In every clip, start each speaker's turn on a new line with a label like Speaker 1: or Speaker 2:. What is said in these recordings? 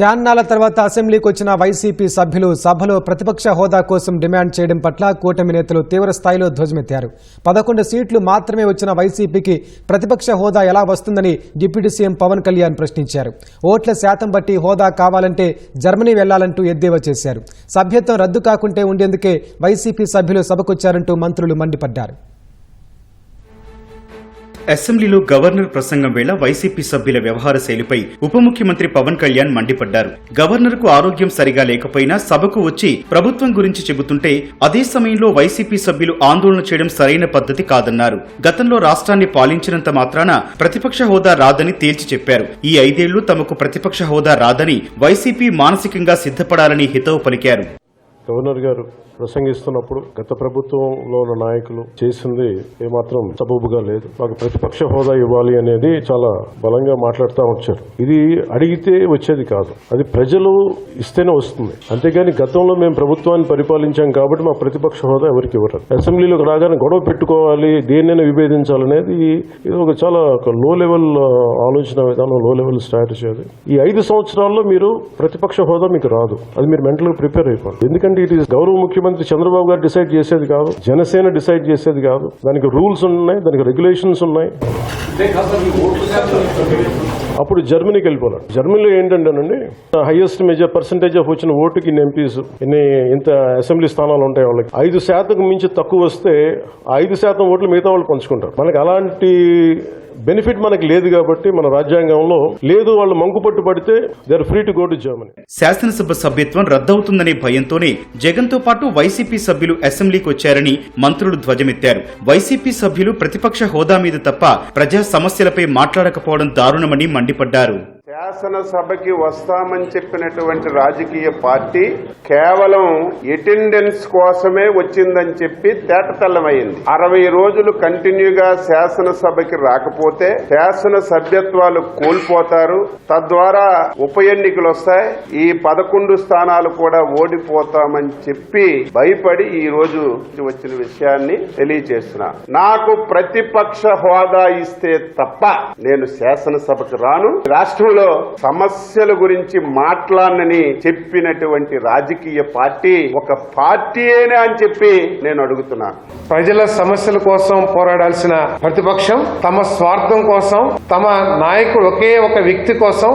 Speaker 1: చాన్నాల తర్వాత అసెంబ్లీకి వచ్చిన వైసీపీ సభ్యులు సభలో ప్రతిపక్ష హోదా కోసం డిమాండ్ చేయడం పట్ల కూటమి నేతలు తీవ్ర స్థాయిలో ధ్వజమెత్తారు. పదకొండు సీట్లు మాత్రమే వచ్చిన వైసీపీకి ప్రతిపక్ష హోదా ఎలా వస్తుందని డిప్యూటీ సీఎం పవన్ కళ్యాణ్ ప్రశ్నించారు. ఓట్ల శాతం బట్టి హోదా కావాలంటే జర్మనీ వెళ్ళాలంటూ ఎద్దేవా చేశారు. సభ్యత్వం రద్దు కాకుంటే ఉండేందుకే వైసీపీ సభ్యులు సభకొచ్చారంటూ మంత్రులు మండిపడ్డారు.
Speaker 2: అసెంబ్లీలో గవర్నర్ ప్రసంగం వేళ వైసీపీ సభ్యుల వ్యవహార శైలిపై ఉప ముఖ్యమంత్రి పవన్ కళ్యాణ్ మండిపడ్డారు. గవర్నర్కు ఆరోగ్యం సరిగా లేకపోయినా సభకు వచ్చి ప్రభుత్వం గురించి చెబుతుంటే అదే సమయంలో వైసీపీ సభ్యులు ఆందోళన చేయడం సరైన పద్ధతి కాదన్నారు. గతంలో రాష్ట్రాన్ని పాలించినంత మాత్రాన ప్రతిపక్ష హోదా రాదని తేల్చి చెప్పారు. ఈ ఐదేళ్ళు తమకు ప్రతిపక్ష హోదా రాదని వైసీపీ మానసికంగా సిద్ధపడాలని హితవు పలికారు.
Speaker 3: గవర్నర్ గారు ప్రసంగిస్తున్నప్పుడు గత ప్రభుత్వంలో ఉన్న నాయకులు చేసింది ఏమాత్రం సబూబుగా లేదు. మాకు ప్రతిపక్ష హోదా ఇవ్వాలి అనేది చాలా బలంగా మాట్లాడుతూ వచ్చారు. ఇది అడిగితే వచ్చేది కాదు. అది ప్రజలు ఇస్తేనే వస్తుంది. అంతేగాని గతంలో మేము ప్రభుత్వాన్ని పరిపాలించాం కాబట్టి మా ప్రతిపక్ష హోదా ఎవరికి ఇవ్వరు అసెంబ్లీలోకి రాగానే గొడవ పెట్టుకోవాలి దేన్నైనా విభేదించాలనేది ఇది ఒక చాలా ఒక లో లెవెల్ ఆలోచన విధానం లో లెవెల్ స్ట్రాటజీ అది. ఈ ఐదు సంవత్సరాల్లో మీరు ప్రతిపక్ష హోదా మీకు రాదు. అది మీరు మెంటల్గా ప్రిపేర్ అయిపోండి. ఎందుకంటే ఇది గౌరవ ముఖ్యమంత్రి చంద్రబాబు గారు డిసైడ్ చేసేది కాదు. జనసేన డిసైడ్ చేసేది కాదు. దానికి రూల్స్ ఉన్నాయి దానికి రెగ్యులేషన్స్ ఉన్నాయి. అప్పుడు జర్మనీకి వెళ్ళిపోవాలి జర్మనీలో ఏంటంటేనండి హైయెస్ట్ మేజర్ పర్సంటేజ్ ఆఫ్ వచ్చిన ఓటుకి ఇన్ని ఎంపీస్ ఇన్ని ఇంత అసెంబ్లీ స్థానాలు ఉంటాయి వాళ్ళకి. ఐదు శాతం మించి తక్కువ వస్తే ఐదు శాతం ఓట్లు మిగతా వాళ్ళు పంచుకుంటారు. మనకి అలాంటి బెనిఫిట్ మనకి లేదు కాబట్టి మన రాజ్యాంగంలో లేదు వాళ్ళు మంకుపట్టు పడితే they free to go to Germany
Speaker 2: శాసనసభ సభ్యత్వం రద్దవుతుందనే భయంతోనే జగన్తో పాటు వైసీపీ సభ్యులు అసెంబ్లీకి వచ్చారని మంత్రులు ధ్వజమెత్తారు. వైసీపీ సభ్యులు ప్రతిపక్ష హోదా మీద తప్ప ప్రజా సమస్యలపై మాట్లాడకపోవడం దారుణమని మండి మండిపడ్డారు.
Speaker 4: శాసనసభకి వస్తామని చెప్పినటువంటి రాజకీయ పార్టీ కేవలం అటెండెన్స్ కోసమే వచ్చిందని చెప్పి తేటతెల్లమైంది. అరవై రోజులు కంటిన్యూగా శాసనసభకి రాకపోతే శాసన సభ్యత్వాలు కోల్పోతారు. తద్వారా ఉప ఎన్నికలు వస్తాయి ఈ పదకొండు స్థానాలు కూడా ఓడిపోతామని చెప్పి భయపడి ఈ రోజు వచ్చిన విషయాన్ని తెలియజేస్తున్నా నాకు ప్రతిపక్ష హోదా ఇస్తే తప్ప నేను శాసనసభకు రాను. రాష్ట్రంలో సమస్యల గురించి మాట్లాడనని చెప్పినటువంటి రాజకీయ పార్టీ ఒక పార్టీయేనే అని చెప్పి నేను అడుగుతున్నాను
Speaker 5: ప్రజల సమస్యల కోసం పోరాడాల్సిన ప్రతిపక్షం తమ స్వార్థం కోసం తమ నాయకుడు ఒకే ఒక వ్యక్తి కోసం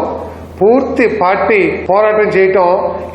Speaker 5: పూర్తి పార్టీ పోరాటం చేయటం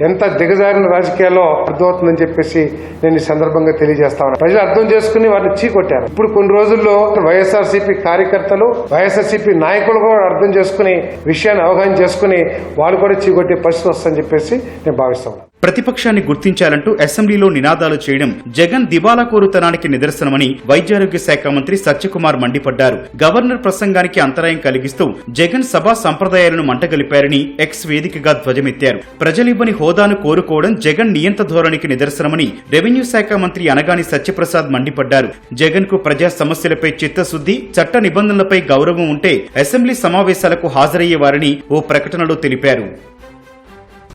Speaker 5: ఎంత దిగజారిన రాజకీయాల్లో అర్థమవుతుందని చెప్పేసి నేను ఈ సందర్భంగా తెలియజేస్తా ఉన్నాను ప్రజలు అర్థం చేసుకుని వారిని చీకొట్టారు. ఇప్పుడు కొన్ని రోజుల్లో వైఎస్ఆర్సీపీ కార్యకర్తలు వైఎస్ఆర్సీపీ నాయకులు కూడా అర్థం చేసుకుని విషయాన్ని అవగాహన చేసుకుని వాళ్ళు కూడా చీకొట్టే పరిస్థితి వస్తుందని చెప్పేసి నేను భావిస్తా ఉన్నాను
Speaker 2: ప్రతిపక్షాన్ని గుర్తించాలంటూ అసెంబ్లీలో నినాదాలు చేయడం జగన్ దివాలాకోరుతనానికి నిదర్శనమని వైద్యారోగ్య శాఖ మంత్రి సత్యకుమార్ మండిపడ్డారు. గవర్నర్ ప్రసంగానికి అంతరాయం కలిగిస్తూ జగన్ సభా సంప్రదాయాలను మంటగలిపారని ఎక్స్ వేదికగా ధ్వజమెత్తారు. ప్రజలివ్వని హోదాను కోరుకోవడం జగన్ నియంత ధోరణికి నిదర్శనమని రెవెన్యూ శాఖ మంత్రి అనగాని సత్యప్రసాద్ మండిపడ్డారు. జగన్కు ప్రజా సమస్యలపై చిత్తశుద్ది చట్ట నిబంధనలపై గౌరవం ఉంటే అసెంబ్లీ సమావేశాలకు హాజరయ్యేవారని ఓ ప్రకటనలో తెలిపారు.